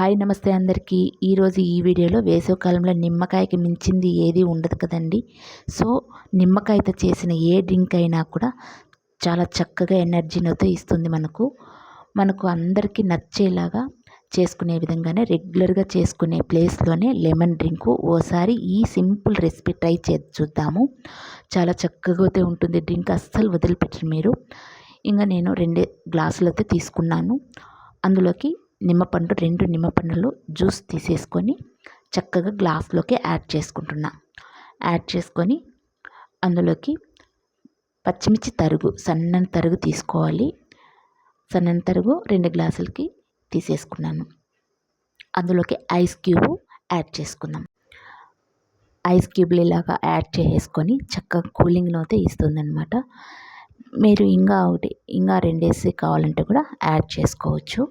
Hi నమస్తే అందరికీ. ఈరోజు ఈ వీడియోలో వేసవికాలంలో నిమ్మకాయకి మించింది ఏది ఉండదు కదండి. సో నిమ్మకాయతో చేసిన ఏ డ్రింక్ అయినా కూడా చాలా చక్కగా ఎనర్జీనతో ఇస్తుంది మనకు. మనకు అందరికీ నచ్చేలాగా చేసుకునే విధంగానే రెగ్యులర్గా చేసుకునే ప్లేస్లోనే లెమన్ డ్రింక్ ఓసారి ఈ సింపుల్ రెసిపీ ట్రై చేసి చూద్దాము. చాలా చక్కగా అయితే ఉంటుంది డ్రింక్ అస్సలు వదిలిపెట్టరు మీరు. ఇంకా నేను రెండే గ్లాసులతో తీసుకున్నాను. అందులోకి నిమ్మపండు రెండు నిమ్మపండులు జ్యూస్ తీసేసుకొని చక్కగా గ్లాస్లోకి యాడ్ చేసుకుంటున్నా. యాడ్ చేసుకొని అందులోకి పచ్చిమిర్చి తరుగు సన్నని తరుగు తీసుకోవాలి. సన్నని తరుగు రెండు గ్లాసులకి తీసేసుకున్నాను. అందులోకి ఐస్ క్యూబ్ యాడ్ చేసుకుందాం. ఐస్ క్యూబ్లు ఇలాగా యాడ్ చేసుకొని చక్కగా కూలింగ్లో అయితే ఇస్తుందన్నమాట. మీరు ఇంకా ఒకటి ఇంకా రెండేసి కావాలంటే కూడా యాడ్ చేసుకోవచ్చు.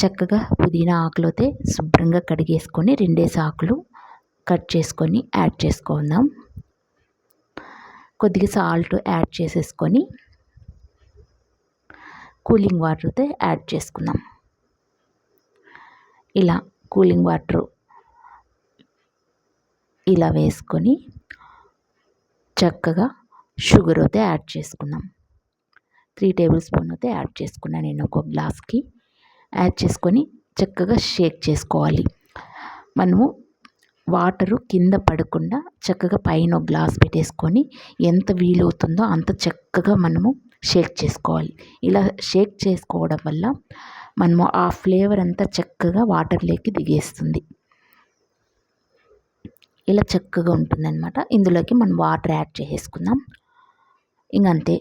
చక్కగా పుదీనా ఆకులు అయితే శుభ్రంగా కడిగేసుకొని రెండేసి ఆకులు కట్ చేసుకొని యాడ్ చేసుకుందాం. కొద్దిగా సాల్ట్ యాడ్ చేసేసుకొని కూలింగ్ వాటర్ అయితే యాడ్ చేసుకుందాం. ఇలా కూలింగ్ వాటర్ ఇలా వేసుకొని చక్కగా షుగర్ అయితే యాడ్ చేసుకుందాం. త్రీ టేబుల్ స్పూన్ అయితే యాడ్ చేసుకున్నాను నేను ఒక గ్లాస్కి. యాడ్ చేసుకొని చక్కగా షేక్ చేసుకోవాలి. మనము వాటరు కింద పడకుండా చక్కగా పైన గ్లాస్ పెట్టేసుకొని ఎంత వీలవుతుందో అంత చక్కగా మనము షేక్ చేసుకోవాలి. ఇలా షేక్ చేసుకోవడం వల్ల మనము ఆ ఫ్లేవర్ అంతా చక్కగా వాటర్లోకి దిగేస్తుంది. ఇలా చక్కగా ఉంటుందన్నమాట. ఇందులోకి మనం వాటర్ యాడ్ చేసుకుందాం. ఇంక అంతే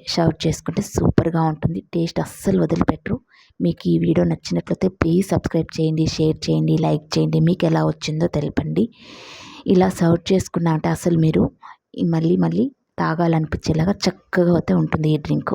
చేసుకుంటే సూపర్గా ఉంటుంది. టేస్ట్ అస్సలు వదిలిపెట్టరు. మీకు ఈ వీడియో నచ్చినట్లయితే ప్లీజ్ సబ్స్క్రైబ్ చేయండి షేర్ చేయండి లైక్ చేయండి. మీకు ఎలా వచ్చిందో తెలపండి. ఇలా సర్వ్ చేసుకున్నా అంటే అసలు మీరు మళ్ళీ మళ్ళీ తాగాలనిపించేలాగా చక్కగా అయితే ఉంటుంది ఈ డ్రింక్.